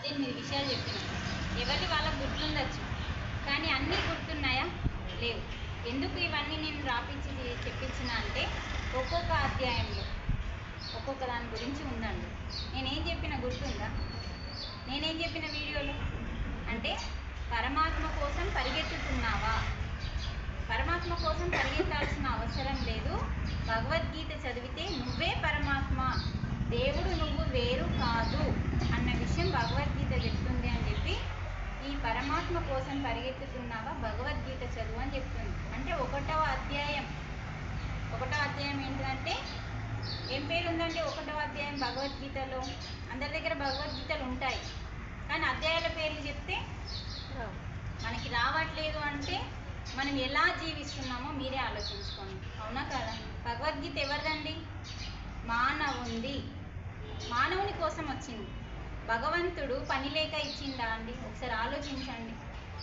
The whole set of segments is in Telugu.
పద్దెనిమిది విషయాలు చెప్పినాం ఎవరి వాళ్ళ గుర్తుండొచ్చు కానీ అన్నీ గుర్తున్నాయా? లేవు. ఎందుకు ఇవన్నీ నేను రాపించి చెప్పించిన అంటే ఒక్కొక్క అధ్యాయంలో ఒక్కొక్క దాని గురించి ఉందండి. నేనేం చెప్పిన గుర్తుందా? నేనేం చెప్పిన వీడియోలో? అంటే పరమాత్మ కోసం పరిగెత్తుతున్నావా? పరమాత్మ కోసం పరిగెత్తాల్సిన అవసరం లేదు. భగవద్గీత చదివితే నువ్వే పరమాత్మ. దేవుడు నువ్వు వేరు కాదు అన్న విషయం భగవద్గీత చెప్తుంది అని చెప్పి ఈ పరమాత్మ కోసం పరిగెత్తుతున్నావా భగవద్గీత చదువు అని చెప్తుంది. అంటే ఒకటవ అధ్యాయం. ఒకటవ అధ్యాయం ఏంటంటే ఏం పేరు ఉందంటే ఒకటవ అధ్యాయం భగవద్గీతలో? అందరి దగ్గర భగవద్గీతలు ఉంటాయి. కానీ అధ్యాయాల పేర్లు చెప్తే మనకి రావట్లేదు అంటే మనం ఎలా జీవిస్తున్నామో మీరే ఆలోచించుకోండి. అవునా కదా? భగవద్గీత ఎవరిదండి? మానవుంది. మానవుని కోసం వచ్చింది. భగవంతుడు పని లేక ఇచ్చిందా అండి? ఒకసారి ఆలోచించండి.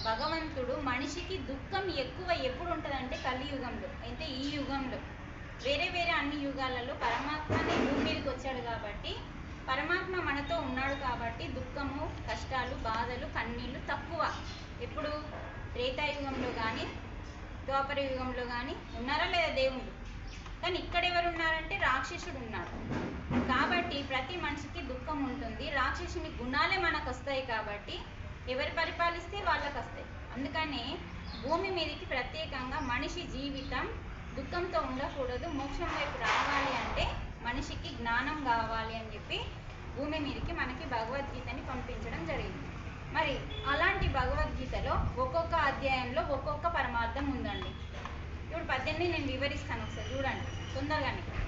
భగవంతుడు మనిషికి దుఃఖం ఎక్కువ ఎప్పుడు ఉంటుందంటే కలియుగంలో అయితే ఈ యుగంలో. వేరే వేరే అన్ని యుగాలలో పరమాత్మనే భూమి మీదకి వచ్చాడు కాబట్టి పరమాత్మ మనతో ఉన్నాడు కాబట్టి దుఃఖము కష్టాలు బాధలు కన్నీళ్ళు తక్కువ. ఎప్పుడు? త్రేతాయుగంలో కానీ ద్వాపర యుగంలో కానీ ఉన్నారా లేదా దేవుడు కానీ ఇక్కడ ఎవరు ఉన్నారంటే రాక్షసుడు ఉన్నాడు కాబట్టి ప్రతి మనిషికి దుఃఖం ఉంటుంది. రాక్షసుని గుణాలే మనకు వస్తాయి కాబట్టి ఎవరు పరిపాలిస్తే వాళ్ళకి వస్తాయి అందుకనే భూమి మీదకి ప్రత్యేకంగా మనిషి జీవితం దుఃఖంతో ఉండకూడదు. మోక్షం వైపు రావాలి అంటే మనిషికి జ్ఞానం కావాలి అని చెప్పి భూమి మీదకి మనకి భగవద్గీతని పంపించడం జరిగింది. మరి అలాంటి భగవద్గీతలో ఒక్కొక్క అధ్యాయంలో ఒక్కొక్క పరమార్థం ఉందండి. ఇప్పుడు పద్దెనిమిది నేను వివరిస్తాను ఒకసారి. చూడండి. తొందరగానే.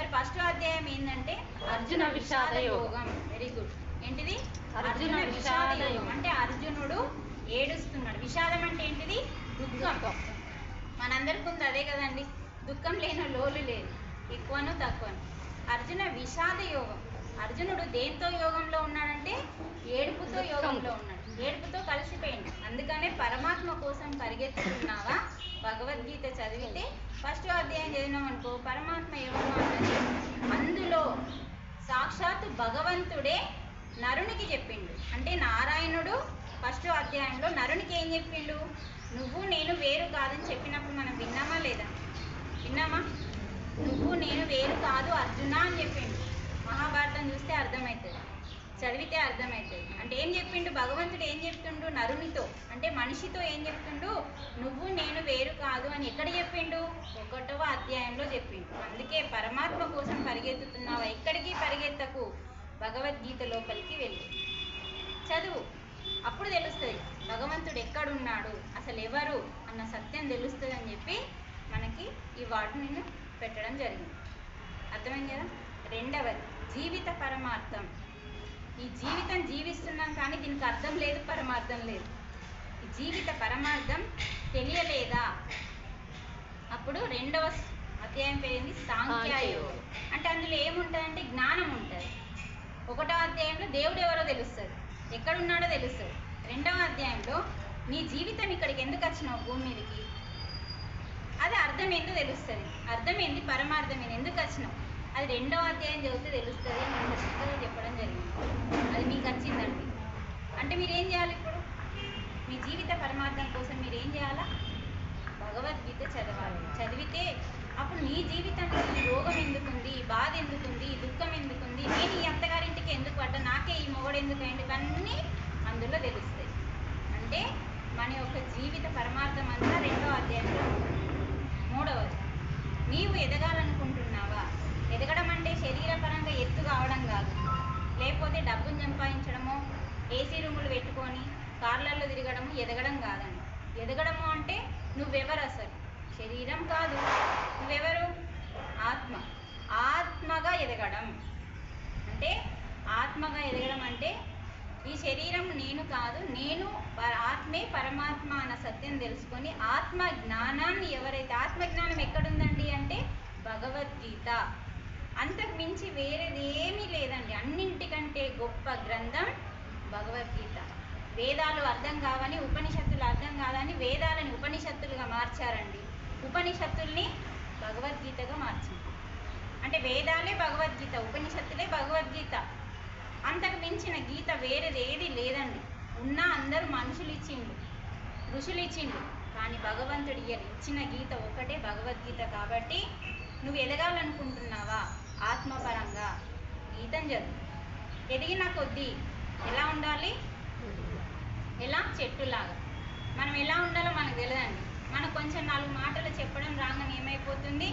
మరి ఫస్ట్ అధ్యాయం ఏంటంటే అర్జున విషాద యోగం. వెరీ గుడ్ ఏంటిది? అర్జున విషాద యోగం. అంటే అర్జునుడు ఏడుస్తున్నాడు. విషాదం అంటే ఏంటిది? దుఃఖం. మనందరికి ఉంది అదే కదండి. దుఃఖం లేని లోలు లేదు ఎక్కువను తక్కువను. అర్జున విషాద యోగం. అర్జునుడు దేంతో యోగంలో ఉన్నాడంటే? ఏడుపుతో యోగంలో ఉన్నాడు. ఏడుపుతో కలిసిపోయింది. అందుకనే పరమాత్మ కోసం పరిగెత్తుతున్నావా? భగవద్గీత చదివితే ఫస్ట్ అధ్యాయం చదివినాం అనుకో పరమాత్మ ఎవరు అన్నది అందులో సాక్షాత్తు భగవంతుడే నరునికి చెప్పిండు. అంటే నారాయణుడు ఫస్ట్ అధ్యాయంలో నరునికి ఏం చెప్పిండు? నువ్వు నేను వేరు కాదని చెప్పినప్పుడు మనం విన్నామా లేదా? విన్నామా? నువ్వు నేను వేరు కాదు అర్జున అని చెప్పిండు. మహాభారతం చూస్తే అర్థమవుతుంది. చదివితే అర్థమవుతుంది అంటే ఏం చెప్పిండు? భగవంతుడు ఏం చెప్తుండు? నరునితో అంటే మనిషితో ఏం చెప్తుండు? నువ్వు నేను వేరు కాదు అని ఎక్కడ చెప్పిండు? ఒకటవ అధ్యాయంలో చెప్పిండు. అందుకే పరమాత్మ కోసం పరిగెత్తుతున్నావా? ఎక్కడికి పరిగెత్తకు? భగవద్గీత లోపలికి వెళ్ళి. చదువు. అప్పుడు తెలుస్తుంది. భగవంతుడు ఎక్కడున్నాడు? అసలు ఎవరు అన్న సత్యం తెలుస్తుంది అని చెప్పి మనకి ఈ వార్డు నేను పెట్టడం జరిగింది. అర్థమైంది కదా? రెండవది జీవిత పరమార్థం. ఈ జీవితం జీవిస్తున్నాం కానీ దీనికి అర్థం లేదు పరమార్థం లేదు. ఈ జీవిత పరమార్థం తెలియలేదా? అప్పుడు రెండవ అధ్యాయం పేరుంది సాంఖ్యాయోగం. అంటే అందులో ఏముంటుందంటే జ్ఞానం ఉంటుంది. ఒకటో అధ్యాయంలో దేవుడు ఎవరో తెలుస్తుంది. ఎక్కడున్నాడో తెలుస్తుంది. రెండవ అధ్యాయంలో నీ జీవితం ఇక్కడికి ఎందుకు వచ్చినావు భూమి మీదకి? అది అర్థం ఏందో తెలుస్తుంది. అర్థం ఏంది? పరమార్థం ఏంది? ఎందుకు వచ్చినావు? అది రెండవ అధ్యాయం చదివితే తెలుస్తుంది అని నేను చక్కగా చెప్పడం జరిగింది. అది మీకు వచ్చిందండి అంటే మీరు ఏం చేయాలి ఇప్పుడు? మీ జీవిత పరమార్థం కోసం మీరు ఏం చేయాలా? భగవద్గీత చదవాలి. చదివితే అప్పుడు నీ జీవితంలో ఈ రోగం ఎందుకుంది? ఈ బాధ ఎందుకుంది? ఈ దుఃఖం ఎందుకుంది? నేను ఈ అత్తగారింటికి ఎందుకు పడ్డా? నాకే ఈ మొగడు ఎందుకు ఎందుకన్నీ అందులో తెలుస్తాయి. అంటే మన యొక్క జీవిత పరమార్థం అంతా రెండో అధ్యాయంలో మూడవది నీవు ఎదగాలనుకుంటున్నావు ఎదగడం అంటే శరీరపరంగా ఎత్తు కావడం కాదు. లేకపోతే డబ్బును సంపాదించడమో ఏసీ రూములు పెట్టుకొని కార్లల్లో తిరగడము ఎదగడం కాదండి. ఎదగడము అంటే నువ్వెవరు అసలు శరీరం కాదు. నువ్వెవరు? ఆత్మ. ఆత్మగా ఎదగడం. అంటే ఆత్మగా ఎదగడం అంటే ఈ శరీరం నేను కాదు నేను ఆత్మే పరమాత్మ అన్న సత్యం తెలుసుకొని ఆత్మ జ్ఞానాన్ని ఎవరైతే ఆత్మ జ్ఞానం ఎక్కడుందండి అంటే భగవద్గీత. అంతకు మించి వేరేది ఏమీ లేదండి. అన్నింటికంటే గొప్ప గ్రంథం భగవద్గీత. వేదాలు అర్థం కావని ఉపనిషత్తులు అర్థం కాదని వేదాలని ఉపనిషత్తులుగా మార్చారండి. ఉపనిషత్తుల్ని భగవద్గీతగా మార్చింది. అంటే వేదాలే భగవద్గీత ఉపనిషత్తులే భగవద్గీత. అంతకు మించిన గీత వేరేది ఏది లేదండి. ఉన్నా అందరూ మనుషులు ఇచ్చిండు ఋషులు ఇచ్చిండు కానీ భగవంతుడు ఇచ్చిన గీత ఒకటే భగవద్గీత కాబట్టి నువ్వు ఎదగాలనుకుంటున్నావు. ఆత్మపరంగా గీతం చదువు ఎదిగిన కొద్దీ ఎలా ఉండాలి? ఎలా? చెట్టులాగా. మనం ఎలా ఉండాలో మనకు తెలియదండి. మనకు కొంచెం నాలుగు మాటలు చెప్పడం రాగానే ఏమైపోతుంది?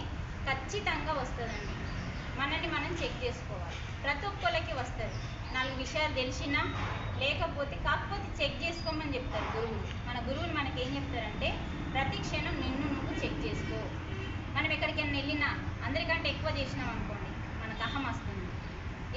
ఖచ్చితంగా వస్తుందండి. మనల్ని మనం చెక్ చేసుకోవాలి. ప్రతి ఒక్కరికి వస్తుంది. నాలుగు విషయాలు తెలిసినా లేకపోతే కాకపోతే చెక్ చేసుకోమని చెప్తారు గురువులు. మన గురువులు మనకి ఏం చెప్తారంటే ప్రతి క్షణం నిన్ను నువ్వు చెక్ చేసుకో. మనం ఎక్కడికైనా వెళ్ళినా అందరికంటే ఎక్కువ చేసినాం అనుకోండి మన దహం వస్తుంది.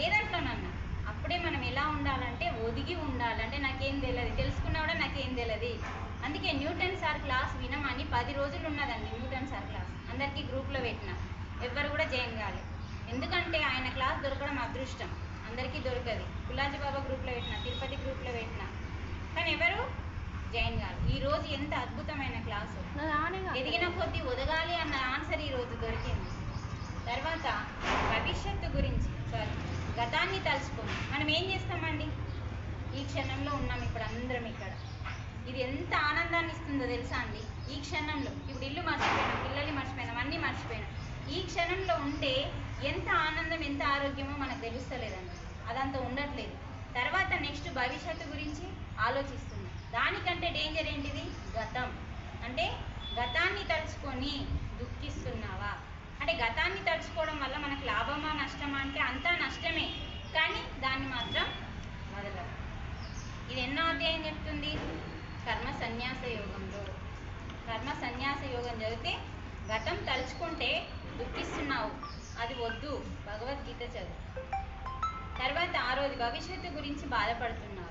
ఏదంట్లోనన్నా అప్పుడే మనం ఎలా ఉండాలంటే ఒదిగి ఉండాలంటే నాకేం తెలియదు. తెలుసుకున్నా కూడా నాకేం తెలియదు. అందుకే న్యూటన్ సార్ క్లాస్ వినమని పది రోజులు ఉన్నదండి న్యూటన్ సార్ క్లాస్. అందరికీ గ్రూప్లో పెట్టిన. ఎవ్వరు కూడా జాయిన్ కాలేదు ఎందుకంటే ఆయన క్లాస్ దొరకడం అదృష్టం. అందరికీ దొరకదు. గులాజీ బాబా గ్రూప్లో పెట్టిన తిరుపతి గ్రూప్లో పెట్టిన. కానీ ఎవరు? జాయిన్ కాదు ఈ రోజు ఎంత అద్భుతమైన క్లాసు. ఎదిగిన కొద్దీ ఒదగాలి అన్న ఆన్సర్ ఈ రోజు దొరికింది. తర్వాత భవిష్యత్తు గురించి సారీ గతాన్ని తలుచుకోండి. మనం ఏం చేస్తామండి? ఈ క్షణంలో ఉన్నాం ఇప్పుడు అందరం ఇక్కడ. ఇది ఎంత ఆనందాన్ని ఇస్తుందో తెలుసా అండి? ఈ క్షణంలో. ఇప్పుడు ఇల్లు మర్చిపోయినాం పిల్లల్ని మర్చిపోయినాం అన్నీ మర్చిపోయినాం. ఈ క్షణంలో ఉంటే ఎంత ఆనందం ఎంత ఆరోగ్యమో మనకు తెలుస్తలేదండి. అదంతా ఉండట్లేదు. తర్వాత నెక్స్ట్ భవిష్యత్తు గురించి ఆలోచిస్తున్నాం. దానికంటే డేంజర్ ఏంటిది? గతం. అంటే గతాన్ని తలుచుకొని దుఃఖిస్తున్నావా? అంటే గతాన్ని తలుచుకోవడం వల్ల మనకు లాభమా నష్టమా అంటే అంతా నష్టమే. కానీ దాన్ని మాత్రం వదలరు. ఇది ఎన్నో అధ్యాయం చెప్తుంది. కర్మ సన్యాస యోగంలో. కర్మ సన్యాస యోగం చదివితే గతం తలుచుకుంటే దుఃఖిస్తున్నావు. అది వద్దు. భగవద్గీత చదువు. తర్వాత ఆరోది భవిష్యత్తు గురించి బాధపడుతున్నావు.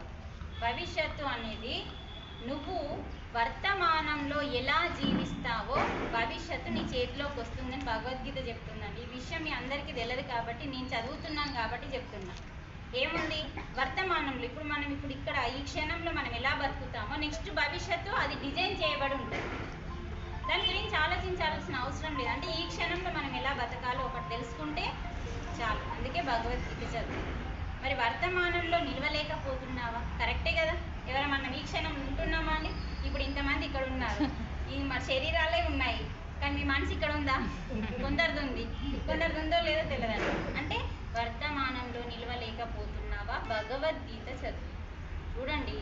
భవిష్యత్తు అనేది నువ్వు వర్తమానంలో ఎలా జీవిస్తావో భవిష్యత్తు నీ చేతిలోకి వస్తుందని భగవద్గీత చెప్తుందండి. ఈ విషయం మీ అందరికీ తెలియదు కాబట్టి నేను చదువుతున్నాను కాబట్టి చెప్తున్నా. ఏముంది? వర్తమానంలో ఇప్పుడు మనం ఇప్పుడు ఇక్కడ ఈ క్షణంలో మనం ఎలా బతుకుతామో నెక్స్ట్ భవిష్యత్తు అది డిజైన్ చేయబడి ఉంటుంది. దాని గురించి ఆలోచించాల్సిన అవసరం లేదు. అంటే ఈ క్షణంలో మనం ఎలా బతకాలో ఒకటి తెలుసుకుంటే చాలు. అందుకే భగవద్గీత చదువు. మరి వర్తమానంలో నిలవలేకపోతున్నావా? కరెక్టే కదా. ఎవరు మన ఈ క్షణం ఉంటున్నామా అని? ఇప్పుడు ఇంతమంది ఇక్కడ ఉన్నారు. ఈ మన శరీరాలే ఉన్నాయి. కానీ మీ మనసు ఇక్కడ ఉందా? కొందరిది ఉంది కొందరిది ఉందో లేదో తెలియదండి అంటే వర్తమానంలో నిలవలేకపోతున్నావా? భగవద్గీత చదువు. చూడండి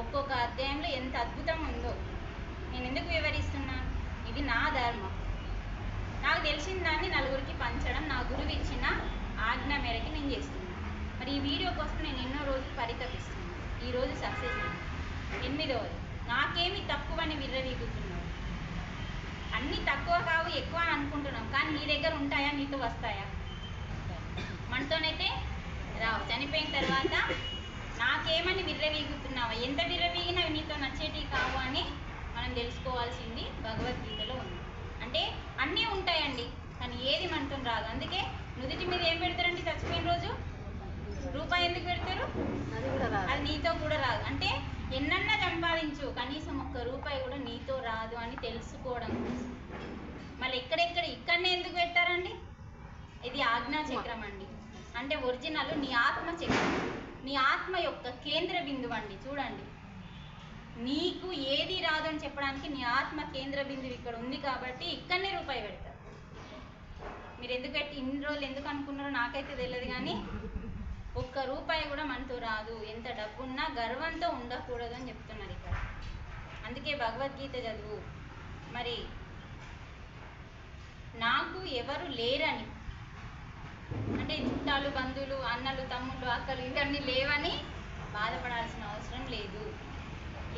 ఒక్కొక్క అధ్యాయంలో ఎంత అద్భుతం ఉందో. నేను ఎందుకు వివరిస్తున్నాను ఇది నా ధర్మం. నాకు తెలిసిన దాన్ని నలుగురికి పంచడం నా గురువు ఇచ్చిన ఆజ్ఞ మేరకి నేను చేస్తున్నాను మరి ఈ వీడియో కోసం నేను ఎన్నో రోజులు పరితపిస్తున్నాను. ఈ రోజు సక్సెస్ అయింది. ఎనిమిదవది నాకేమి తక్కువని విర్రవీగుతున్నావు. అన్నీ తక్కువ కావు ఎక్కువ అని అనుకుంటున్నాం కానీ నీ దగ్గర ఉంటాయా నీతో వస్తాయా? మనతోనైతే రావు. చనిపోయిన తర్వాత నాకేమని విర్రవీగుతున్నావా? ఎంత విర్రవీగినా నీతో నచ్చేటివి కావు అని మనం తెలుసుకోవాల్సింది భగవద్గీతలో ఉంది. అంటే అన్నీ ఉంటాయండి కానీ ఏది మనతో రాదు. అందుకే నుదుటి మీద ఏం పెడతారండి చచ్చిపోయిన రోజు? రూపాయి ఎందుకు పెడతారు? అది నీతో కూడా రాదు. అంటే ఎన్నన్నా సంపాదించు కనీసం ఒక్క రూపాయి కూడా నీతో రాదు అని తెలుసుకోవడం కోసం. మళ్ళీ ఎక్కడెక్కడ ఇక్కడనే ఎందుకు పెట్టారండి? ఇది ఆజ్ఞా చక్రం అండి. అంటే ఒరిజినల్ నీ ఆత్మ చక్రం. నీ ఆత్మ యొక్క కేంద్ర బిందువు అండి. చూడండి. నీకు ఏది రాదు అని చెప్పడానికి నీ ఆత్మ కేంద్ర బిందువు ఇక్కడ ఉంది కాబట్టి ఇక్కడనే రూపాయి పెడతారు. మీరు ఎందుకు పెట్టి ఇన్ని రోజులు ఎందుకు అనుకున్నారో నాకైతే తెలియదు కానీ ఒక్క రూపాయి కూడా మనతో రాదు. ఎంత డబ్బున్నా గర్వంతో ఉండకూడదు అని చెప్తున్నారు ఇక్కడ. అందుకే భగవద్గీత చదువు. మరి నాకు ఎవరు లేరని. అంటే చుట్టాలు బంధువులు అన్నలు తమ్ముళ్ళు అక్కలు ఇవన్నీ లేవని బాధపడాల్సిన అవసరం లేదు.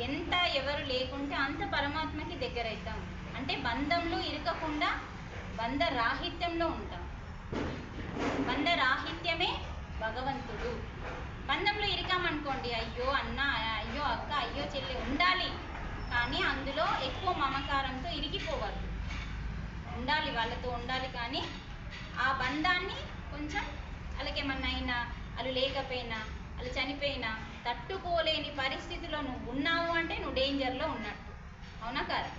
ఎంత ఎవరు లేకుంటే అంత పరమాత్మకి దగ్గర అవుతాం అంటే బంధంలో ఇరకకుండా బంధ రాహిత్యంలో ఉంటాం. బంధ రాహిత్యమే భగవంతుడు. బంధంలో ఇరికామనుకోండి అయ్యో అన్న అయ్యో అక్క అయ్యో చెల్లి ఉండాలి. కానీ అందులో ఎక్కువ మమకారంతో ఇరిగిపోవద్దు ఉండాలి వాళ్ళతో ఉండాలి కానీ ఆ బంధాన్ని కొంచెం వాళ్ళకేమన్నా అయినా వాళ్ళు లేకపోయినా వాళ్ళు చనిపోయినా తట్టుకోలేని పరిస్థితిలో నువ్వు ఉన్నావు అంటే నువ్వు డేంజర్లో ఉన్నట్టు. అవునా కాదు?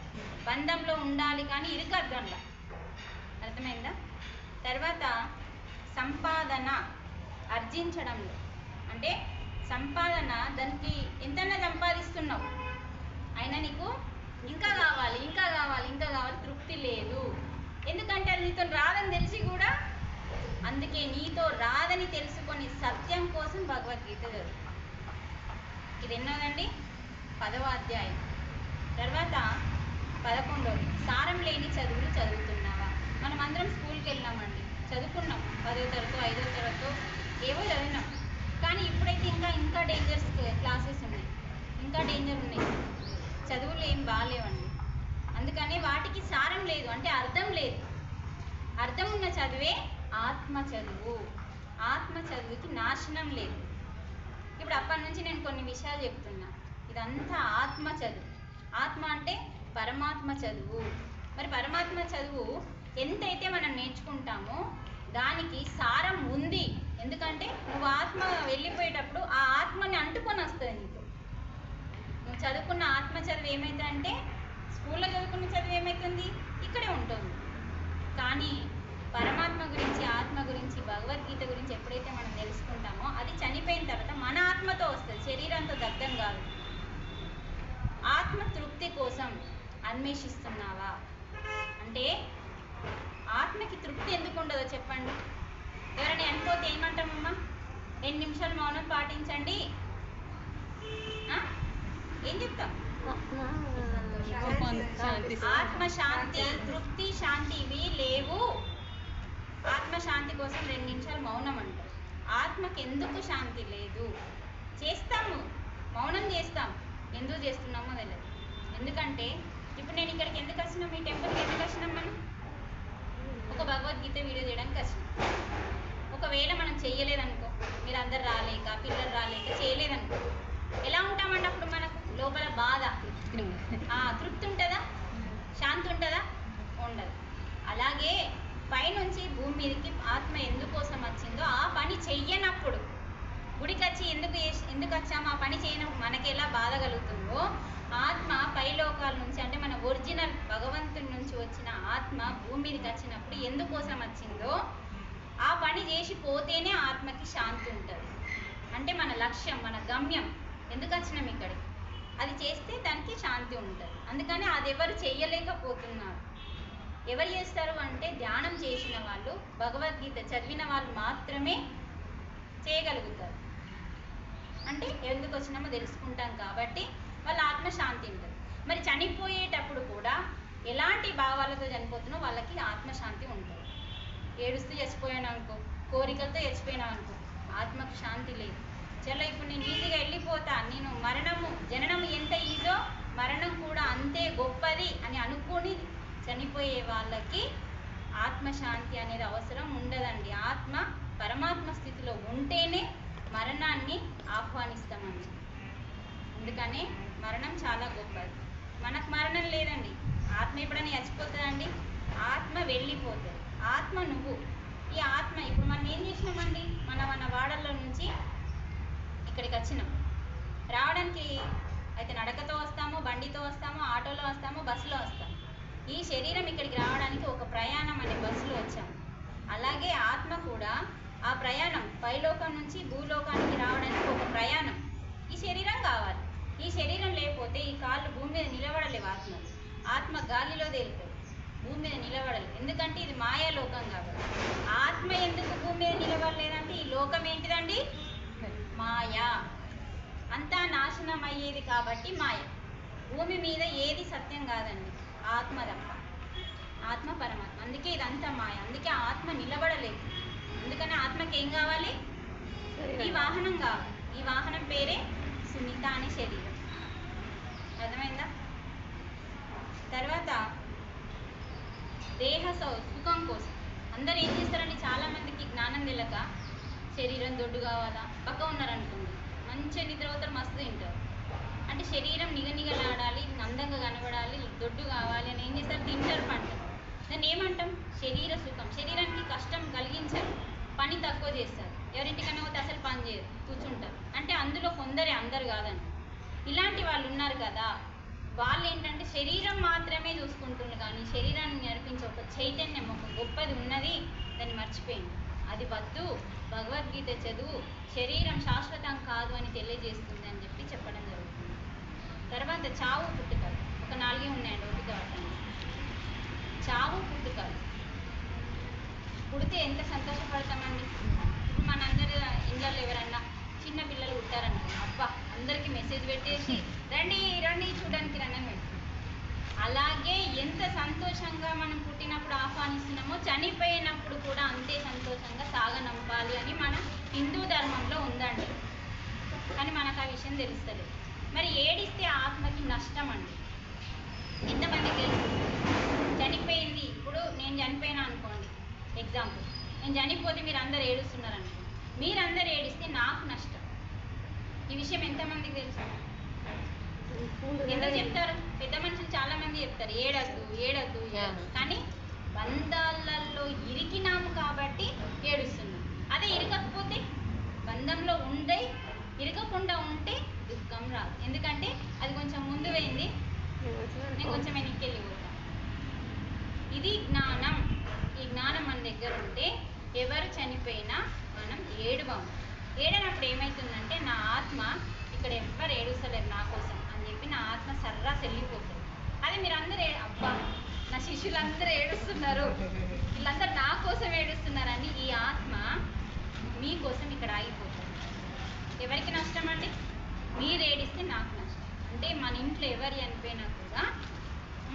బంధంలో ఉండాలి కానీ ఇరుకద్దు అందులో అర్థమైందా? తర్వాత సంపాదన. ఆర్జించడంలో అంటే సంపాదన దానికి ఎంతైనా సంపాదిస్తున్నావు. అయినా నీకు ఇంకా కావాలి ఇంకా కావాలి ఇంకా కావాలి తృప్తి లేదు. ఎందుకంటే అది నీతో రాదని తెలిసి కూడా అందుకే నీతో రాదని తెలుసుకొని సత్యం కోసం భగవద్గీత చదువు ఇది ఎన్నోదండి? పదవ అధ్యాయం తర్వాత పదకొండవది సారం లేని చదువులు చదువుతున్నావా మనం అందరం స్కూల్కి వెళ్ళినామండి చదువుకున్నాం పదో తరగతి ఐదో తరగతి ఏవో చదివినాం కానీ ఇప్పుడైతే ఇంకా ఇంకా డేంజర్స్ క్లాసెస్ ఉన్నాయి. ఇంకా డేంజర్ ఉన్నాయి. చదువులు ఏం బాగాలేవండి. అందుకనే వాటికి సారం లేదు. అంటే అర్థం లేదు. అర్థం ఉన్న చదువే ఆత్మ చదువు. ఆత్మ చదువుకి నాశనం లేదు. ఇప్పుడు అప్పటి నుంచి నేను కొన్ని విషయాలు చెప్తున్నా. ఇదంతా ఆత్మ చదువు. ఆత్మ అంటే పరమాత్మ చదువు. మరి పరమాత్మ చదువు ఎంతైతే మనం నేర్చుకుంటామో దానికి సారం ఉంది. ఎందుకంటే నువ్వు ఆత్మ వెళ్ళిపోయేటప్పుడు ఆ ఆత్మని అంటుకొని వస్తుంది నీకు. నువ్వు చదువుకున్న ఆత్మ చదువు ఏమైందంటే స్కూల్లో చదువుకున్న చదువు ఏమవుతుంది ఇక్కడే ఉంటుంది. కానీ పరమాత్మ గురించి ఆత్మ గురించి భగవద్గీత గురించి ఎప్పుడైతే మనం తెలుసుకుంటామో అది చనిపోయిన తర్వాత మన ఆత్మతో వస్తుంది. శరీరంతో దగ్ధం కాదు. ఆత్మ తృప్తి కోసం అన్వేషిస్తున్నావా? అంటే ఆత్మకి తృప్తి ఎందుకు ఉండదో చెప్పండి. ఎవరైనా అనుకోతే ఏమంటామమ్మా రెండు నిమిషాలు మౌనం పాటించండి? ఏం చెప్తాం ఆత్మ శాంతి తృప్తి శాంతి ఇవి లేవు. ఆత్మ శాంతి కోసం రెండు నిమిషాలు మౌనం అంటారు. ఆత్మకి ఎందుకు శాంతి లేదు? చేస్తాము. మౌనం చేస్తాం. ఎందుకు చేస్తున్నామో తెలియదు ఎందుకంటే ఇప్పుడు నేను ఇక్కడికి ఎందుకు వచ్చినాం? మీ టెంపుల్కి ఎందుకు వచ్చినాం మనం? ఒక భగవద్గీత వీడియో చేయడానికి వచ్చినాం. ఒకవేళ మనం చేయలేదనుకో మీరు అందరు రాలేక పిల్లలు రాలేక చేయలేదనుకో ఎలా ఉంటామంటే అప్పుడు మనకు? లోపల బాధ. తృప్తి ఉంటుందా? శాంతి ఉంటుందా? ఉండదు. అలాగే పైనుంచి భూమి మీదకి ఆత్మ ఎందుకోసం వచ్చిందో ఆ పని చెయ్యనప్పుడు గుడికి వచ్చి ఎందుకు ఎందుకు వచ్చాము ఆ పని చేయనప్పుడు మనకి ఎలా బాధ కలుగుతుందో ఆత్మ పైలోకాల నుంచి అంటే మన ఒరిజినల్ భగవంతుడి నుంచి వచ్చిన ఆత్మ భూమి మీదకి వచ్చినప్పుడు ఎందుకోసం వచ్చిందో ఆ పని చేసి పోతేనే ఆత్మకి శాంతి ఉంటుంది. అంటే మన లక్ష్యం మన గమ్యం ఎందుకు వచ్చినాం ఇక్కడికి? అది చేస్తే దానికి శాంతి ఉంటుంది. అందుకని అది ఎవరు చేయలేకపోతున్నారు ఎవరు చేస్తారు అంటే ధ్యానం చేసిన వాళ్ళు భగవద్గీత చదివిన వాళ్ళు మాత్రమే చేయగలుగుతారు. అంటే ఎందుకు వచ్చినామో తెలుసుకుంటాం కాబట్టి వాళ్ళ ఆత్మశాంతి ఉంటుంది. మరి చనిపోయేటప్పుడు కూడా ఎలాంటి భావాలతో చనిపోతున్నో వాళ్ళకి ఆత్మశాంతి ఉంటుంది. ఏడుస్తూ చచ్చిపోయాను అనుకో కోరికలతో చచ్చిపోయినావు అనుకో ఆత్మకు శాంతి లేదు. చలో ఇప్పుడు నేను ఈజీగా వెళ్ళిపోతా నేను మరణము జననము ఎంత ఈజో మరణం కూడా అంతే గొప్పది అని అనుకుని చనిపోయే వాళ్ళకి ఆత్మశాంతి అనేది అవసరం ఉండదండి. ఆత్మ పరమాత్మ స్థితిలో ఉంటేనే మరణాన్ని ఆహ్వానిస్తామండి. అందుకనే మరణం చాలా గొప్పది. మనకు మరణం లేదండి. ఆత్మ ఎప్పుడైనా చచ్చిపోతుందండి? ఆత్మ వెళ్ళిపోతుంది. ఆత్మ నువ్వు. ఈ ఆత్మ ఇప్పుడు మనం ఏం చేసినామండి? మన మన వాడల్లో నుంచి ఇక్కడికి వచ్చినాం. రావడానికి అయితే నడకతో వస్తాము బండితో వస్తాము ఆటోలో వస్తాము బస్సులో వస్తాము ఈ శరీరం ఇక్కడికి రావడానికి ఒక ప్రయాణం అనే బస్సులో వచ్చాము అలాగే ఆత్మ కూడా ఆ ప్రయాణం పైలోకం నుంచి భూలోకానికి రావడానికి ఒక ప్రయాణం. ఈ శరీరం కావాలి. ఈ శరీరం లేకపోతే ఈ కాళ్ళు భూమి మీద నిలబడలేవు ఆత్మ ఆత్మ గాలిలో తేలిపోయి భూమి మీద నిలబడలేదు. ఎందుకంటే ఇది మాయా లోకం కాబట్టి. ఆత్మ ఎందుకు భూమి మీద నిలబడలేదంటే ఈ లోకం ఏంటిదండి? మాయా. అంతా నాశనం అయ్యేది కాబట్టి మాయ. భూమి మీద ఏది సత్యం కాదండి. ఆత్మ తప్ప. ఆత్మ పరమాత్మ. అందుకే ఇదంతా మాయ. అందుకే ఆత్మ నిలబడలేదు. అందుకని ఆత్మకి ఏం కావాలి? ఈ వాహనం కావాలి. ఈ వాహనం పేరే సునీత అనే శరీరం. అర్థమైందా? తర్వాత దేహ సౌ- సుఖం కోసం. అందరు ఏం చేస్తారండి చాలా మందికి జ్ఞానం తెలియక శరీరం దొడ్డు కావాలా పక్క ఉన్నారనుకోండి మంచిగా నిద్రపోతారు మస్తు తింటారు. అంటే శరీరం నిగనిగలాడాలి అందంగా కనబడాలి దొడ్డు కావాలి అని ఏం చేస్తారు? తింటారు పంట. దాన్ని ఏమంటాం? శరీర సుఖం. శరీరానికి కష్టం కలిగించారు పని తక్కువ చేస్తారు. ఎవరింటికైనా పోతే అసలు పని చేయరు కూర్చుంటారు. అంటే అందులో కొందరే అందరు కాదండి. ఇలాంటి వాళ్ళు ఉన్నారు కదా వాళ్ళు ఏంటంటే శరీరం శరీరాన్ని నడిపించే ఒక చైతన్యం ఒక గొప్పది ఉన్నది దాన్ని మర్చిపోయింది. అది వద్దు భగవద్గీత చదువు శరీరం శాశ్వతం కాదు అని తెలియజేస్తుంది అని చెప్పి చెప్పడం జరుగుతుంది. తర్వాత చావు పుట్టుకలు. ఒక నాలుగే ఉన్నాయండి ఒకటి కావటం చావు పుట్టుకలు. పుడితే ఎంత సంతోషపడతామండి? ఇప్పుడు మనందరి ఇండ్లలో ఎవరన్నా చిన్న పిల్లలు పుట్టారనుకో అబ్బా అందరికీ మెసేజ్ పెట్టేసి రండి రండి చూడడానికి రండి అని అలాగే ఎంత సంతోషంగా మనం పుట్టినప్పుడు ఆహ్వానిస్తున్నామో చనిపోయినప్పుడు కూడా అంతే సంతోషంగా సాగనంపాలి అని మన హిందూ ధర్మంలో ఉందండి. కానీ మనకు ఆ విషయం తెలుస్తలేదు. మరి ఏడిస్తే ఆత్మకి నష్టం అండి ఎంతమందికి తెలుసు? చనిపోయింది. ఇప్పుడు నేను చనిపోయినా అనుకోండి ఎగ్జాంపుల్. నేను చనిపోతే మీరు అందరు ఏడుస్తున్నారు అనుకోండి మీరందరు ఏడిస్తే నాకు నష్టం. ఈ విషయం ఎంతమందికి తెలుసు? ఎందుకు చెప్తారు? పెద్ద మనుషులు చాలా మంది చెప్తారు. ఏడద్దు ఏడద్దు. కానీ బంధాలలో ఇరికినాము కాబట్టి ఏడుస్తున్నాం. అదే ఇరకకపోతే బంధంలో ఉండే ఇరకకుండా ఉంటే దుఃఖం రాదు. ఎందుకంటే అది కొంచెం ముందు పోయింది. నేను కొంచెం వెనక్కి వెళ్ళిపోతాను ఇది జ్ఞానం. ఈ జ్ఞానం మన దగ్గర ఉంటే ఎవరు చనిపోయినా మనం ఏడవము. ఏడనప్పుడు ఏమవుతుందంటే నా ఆత్మ ఇక్కడ ఎవ్వరు ఏడుస్తలేరు నా కోసం. చెప్పి నా ఆత్మ సర్రాస్ వెళ్ళిపోతుంది అదే మీరు అందరూ అబ్బా నా శిష్యులందరూ ఏడుస్తున్నారు. వీళ్ళందరూ నా కోసం ఏడుస్తున్నారని ఈ ఆత్మ మీకోసం ఇక్కడ ఆగిపోతుంది. ఎవరికి నష్టం అండి? మీరు ఏడిస్తే నాకు నష్టం. అంటే మన ఇంట్లో ఎవరు చనిపోయినా కూడా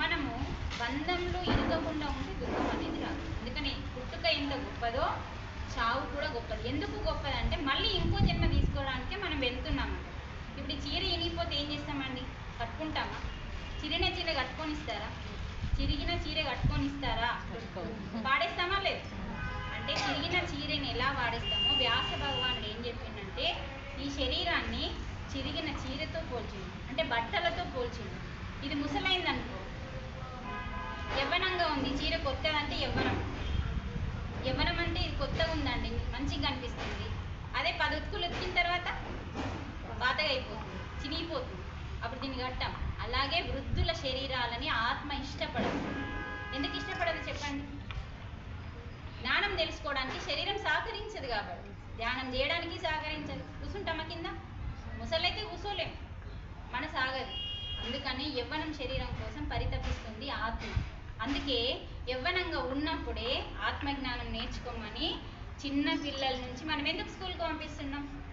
మనము బంధంలో ఇరగకుండా ఉంటే దుఃఖం అనేది రాదు. ఎందుకని పుట్టుక ఎంత గొప్పదో చావు కూడా గొప్పది. ఎందుకు గొప్పది అంటే మళ్ళీ ఇంకో జన్మ తీసుకోవడానికే మనం వెళ్తున్నాము ఇప్పుడు ఈ చీర ఇనిగిపోతే ఏం చేస్తామండి కట్టుకుంటామా చిరిగిన చీర కట్టుకొని ఇస్తారా చిరిగిన చీర కట్టుకొని ఇస్తారా వాడేస్తామా లేదు? అంటే చిరిగిన చీరని ఎలా వాడేస్తామో వ్యాస భగవానుడు ఏం చెప్పిండంటే ఈ శరీరాన్ని చిరిగిన చీరతో పోల్చింది అంటే బట్టలతో పోల్చింది ఇది ముసలైంది అనుకో యవ్వనంగా ఉంది చీర కొత్తదంటే యవ్వనం. యవ్వనం అంటే ఇది కొత్తగా ఉందండి మంచిగా కనిపిస్తుంది. అదే పది ఉతుకులు ఉతికిన తర్వాత పాతగా అయిపోతుంది చినిగిపోతుంది. అప్పుడు దీన్ని కట్టాం. అలాగే వృద్ధుల శరీరాలని ఆత్మ ఇష్టపడదు. ఎందుకు ఇష్టపడదు చెప్పండి? జ్ఞానం తెలుసుకోవడానికి శరీరం సహకరించదు కాబట్టి. ధ్యానం చేయడానికి సహకరించదు. కూర్చుంటామా కింద? ముసలైతే కూర్చోలేం మన సాగదు అందుకని యవ్వనం శరీరం కోసం పరితపిస్తుంది ఆత్మ. అందుకే యవ్వనంగా ఉన్నప్పుడే ఆత్మజ్ఞానం నేర్చుకోమని చిన్న పిల్లల నుంచి మనం ఎందుకు స్కూల్కి పంపిస్తున్నాం?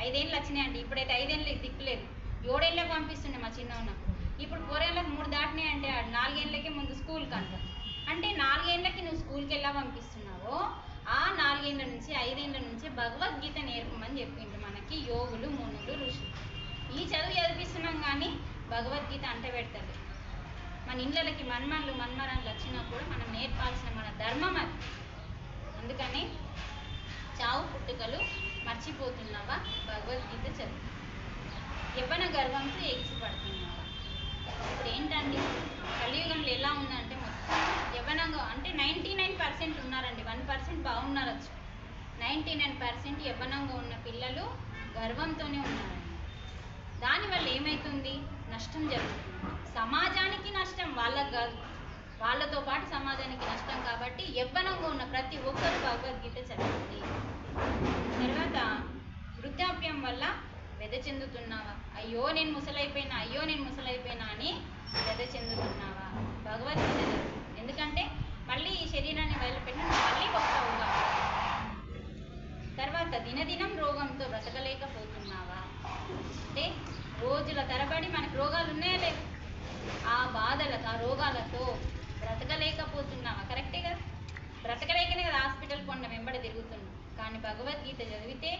ఐదేళ్ళు వచ్చినాయండి. ఇప్పుడైతే ఐదేళ్ళకి దిక్కులేదు. ఏడేళ్ళకి పంపిస్తుండే మా చిన్న ఉన్నప్పుడు ఇప్పుడు పోరేళ్ళకి మూడు దాటినాయి అంటే ఆ నాలుగేళ్ళకి ముందు స్కూల్కి కనుక అంటే నాలుగేళ్ళకి నువ్వు స్కూల్కి ఎలా పంపిస్తున్నావో ఆ నాలుగేళ్ళ నుంచి ఐదేళ్ళ నుంచి భగవద్గీత నేర్పమని చెప్పిండ్రు మనకి యోగులు మునులు ఋషులు. ఈ చదువు చదివిస్తున్నాం కానీ భగవద్గీత అంట పెడతారు మన ఇళ్ళకి మన్మన్లు మన్మరాలు వచ్చినా కూడా మనం నేర్పాల్సిన మన ధర్మం అది. అందుకని చావు పుట్టుకలు మర్చిపోతున్నావా? భగవద్గీత చదువు. యవ్వన గర్వంతో ఎగిసిపడుతున్నారు ఇప్పుడు ఏంటండి? కలియుగంలో ఎలా ఉందంటే మొత్తం యవ్వనంగా అంటే నైంటీ నైన్ పర్సెంట్ ఉన్నారండి. వన్ పర్సెంట్ బాగున్నారచ్చు. నైంటీ నైన్ పర్సెంట్ యవ్వనంగా ఉన్న పిల్లలు గర్వంతోనే ఉన్నారండి. దానివల్ల ఏమవుతుంది నష్టం జరుగుతుంది. సమాజానికి నష్టం వాళ్ళకు కాదు. వాళ్ళతో పాటు సమాజానికి నష్టం కాబట్టి యవ్వనంగా ఉన్న ప్రతి ఒక్కరు భగవద్గీత చదవండి తర్వాత వృద్ధాప్యం వల్ల చెందుతున్నావా? అయ్యో నేను ముసలైపోయినా అయ్యో నేను ముసలైపోయినా అని వ్యధ చెందుతున్నావా? భగవద్గీత ఎందుకంటే మళ్ళీ ఈ శరీరాన్ని వదిలిపెట్టిన మళ్ళీ వస్తావు తర్వాత దినదినం రోగంతో బ్రతకలేకపోతున్నావా? అంటే రోజుల తరబడి మనకు రోగాలు ఉన్నాయా లేవు? ఆ బాధలతో ఆ రోగాలతో బ్రతకలేకపోతున్నావా? కరెక్టే కదా? బ్రతకలేకనే కదా హాస్పిటల్ కొండ వెంబడి తిరుగుతున్నాం కానీ భగవద్గీత చదివితే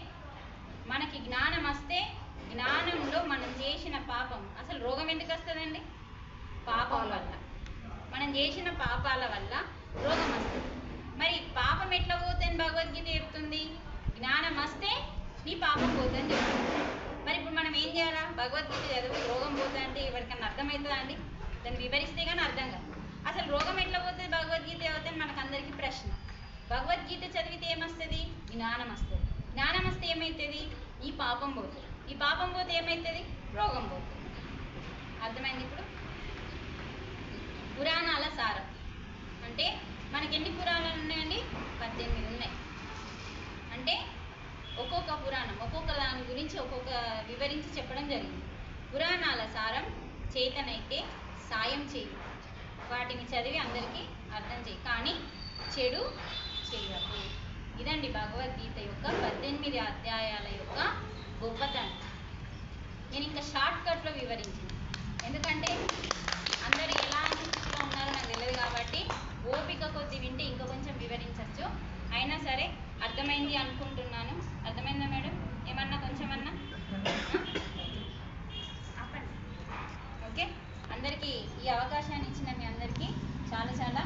మనకి జ్ఞానం వస్తే జ్ఞానంలో మనం చేసిన పాపం. అసలు రోగం ఎందుకు వస్తుందండి? పాపం వల్ల. మనం చేసిన పాపాల వల్ల రోగం వస్తుంది. మరి పాపం ఎట్లా పోతుంది భగవద్గీత చెప్తుంది? జ్ఞానం వస్తే నీ పాపం పోతుందని చెప్తుంది. మరి ఇప్పుడు మనం ఏం చేయాలా? భగవద్గీత చదివి రోగం పోతా అంటే ఎవరికన్నా అర్థమవుతుందా అండి? దాన్ని వివరిస్తే కానీ అర్థం కాదు. అసలు రోగం ఎట్లా పోతుంది భగవద్గీత చదివితే మనకు అందరికీ ప్రశ్న. భగవద్గీత చదివితే ఏమొస్తుంది? జ్ఞానం వస్తుంది. జ్ఞానం వస్తే ఏమవుతుంది? ఈ పాపం పోతుంది. ఈ పాపం పోతే ఏమవుతుంది రోగం పోతుంది. అర్థమైంది ఇప్పుడు? పురాణాల సారం. అంటే మనకి ఎన్ని పురాణాలు ఉన్నాయండి? పద్దెనిమిది ఉన్నాయి. అంటే ఒక్కొక్క పురాణం ఒక్కొక్క దాని గురించి ఒక్కొక్క వివరించి చెప్పడం జరిగింది. పురాణాల సారం చేతనైతే సాయం చేయి వాటిని చదివి అందరికీ అర్థం చేయి. కానీ చెడు చేయకు ఇదండి భగవద్గీత యొక్క పద్దెనిమిది అధ్యాయాల యొక్క గొప్పతనం. నేను ఇంకా షార్ట్ కట్లో వివరించింది ఎందుకంటే అందరు ఎలాంటి స్థితిలో ఉన్నారో నాకు తెలియదు కాబట్టి ఓపిక కొద్ది వింటే ఇంకా కొంచెం వివరించవచ్చు. అయినా సరే అర్థమైంది అనుకుంటున్నాను. అర్థమైందా మేడం? ఏమన్నా కొంచెమన్నా? అన్నా ఓకే? అందరికీ ఈ అవకాశాన్ని ఇచ్చిన మీ అందరికీ చాలా చాలా